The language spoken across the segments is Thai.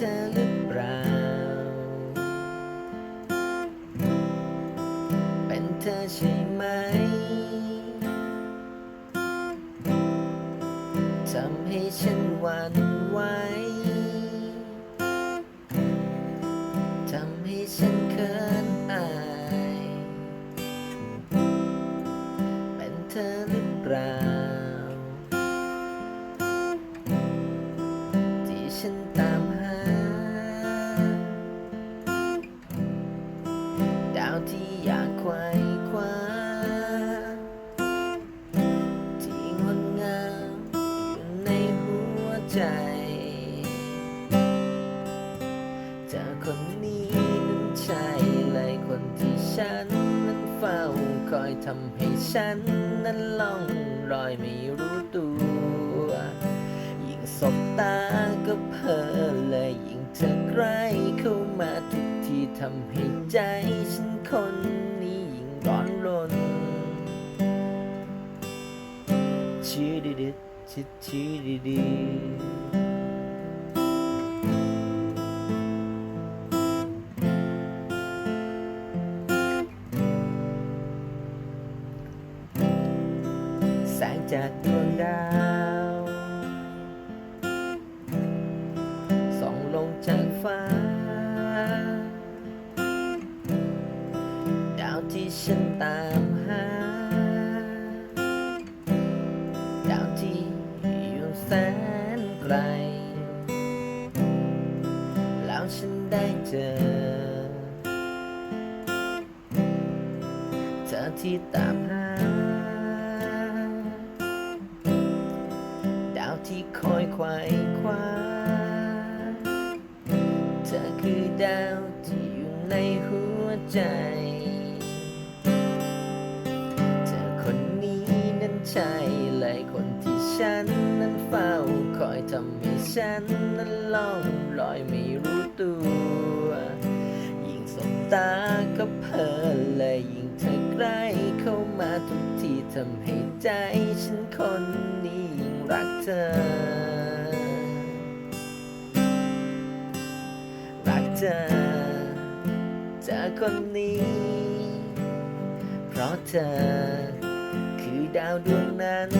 ธอหรือเปล่า เป็นเธอใช่ไหม ทำให้ฉันหวั่นไหว ทำให้ฉันเขินอาย เป็นเธอหรือเปล่า ใจเธอคนนี้นั้นใช่เลยคนที่ฉันนั้นเฝ้าคอยทำให้ฉันนั้นล่องลอยไม่รู้ตัวยิ่งสบตาก็เพ้อเลยยิ่งเธอใกล้เข้ามาทุกทีทำให้ใจฉันคนนี้ยิ่งร้อนรนชื่อดิด ชื่อชื่อดิดแสงจากดวงดาวส่องลงจากฟ้า ดาวที่ฉันตามหาดา ล แล้วฉันได้เจอ เธอที่ตามหา ดาวที่คอยควายคว้า เธอคือดาวที่อยู่ในหัวใจ ฉันนั้นเฝ้าคอยทำให้ฉันนั้นล่องลอยไม่รู้ตัว ยิ่งสบตาก็เพลินเลยยิ่งเธอใกล้เข้ามาทุกทีทำให้ใจฉันคนนี้ยิ่งรักเธอ รักเธอเธอคนนี้ เพราะเธอคือดาวดวงนั้น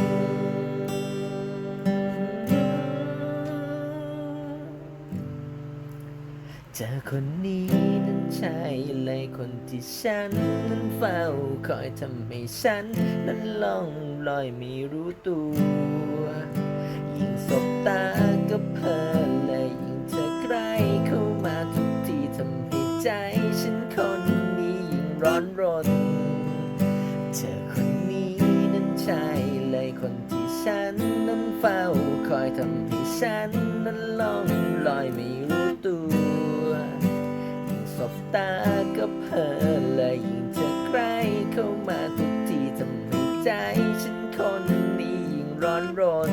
ธอคนนี้นั้นใช่เลยคนที่ฉันนั้นเฝ้าคอยทำให้ฉัน นั้นล่องลอยไม่รู้ตัว ยิ่งสบตาก็เพลินเลยยิ่งเธอใกล้เข้ามาทุกทีทำให้ใจฉันคนนี้ยิ่งร้อนรน เธอคนนี้นั้นใช่เลยคนที่ฉันนั้นเฝ้าคอยทำให้ฉัน นั้นล่องลอยไม่รู้ตัว บตาก็เพลินเลยยิ่งเธอใกล้เข้ามาทุกทีทำให้ใจฉันคนนี้ยิ่งร้อนรน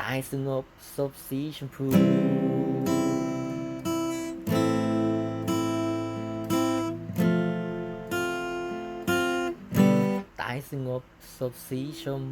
ตายสงบศพสีชมพูตายสงบศพสีชม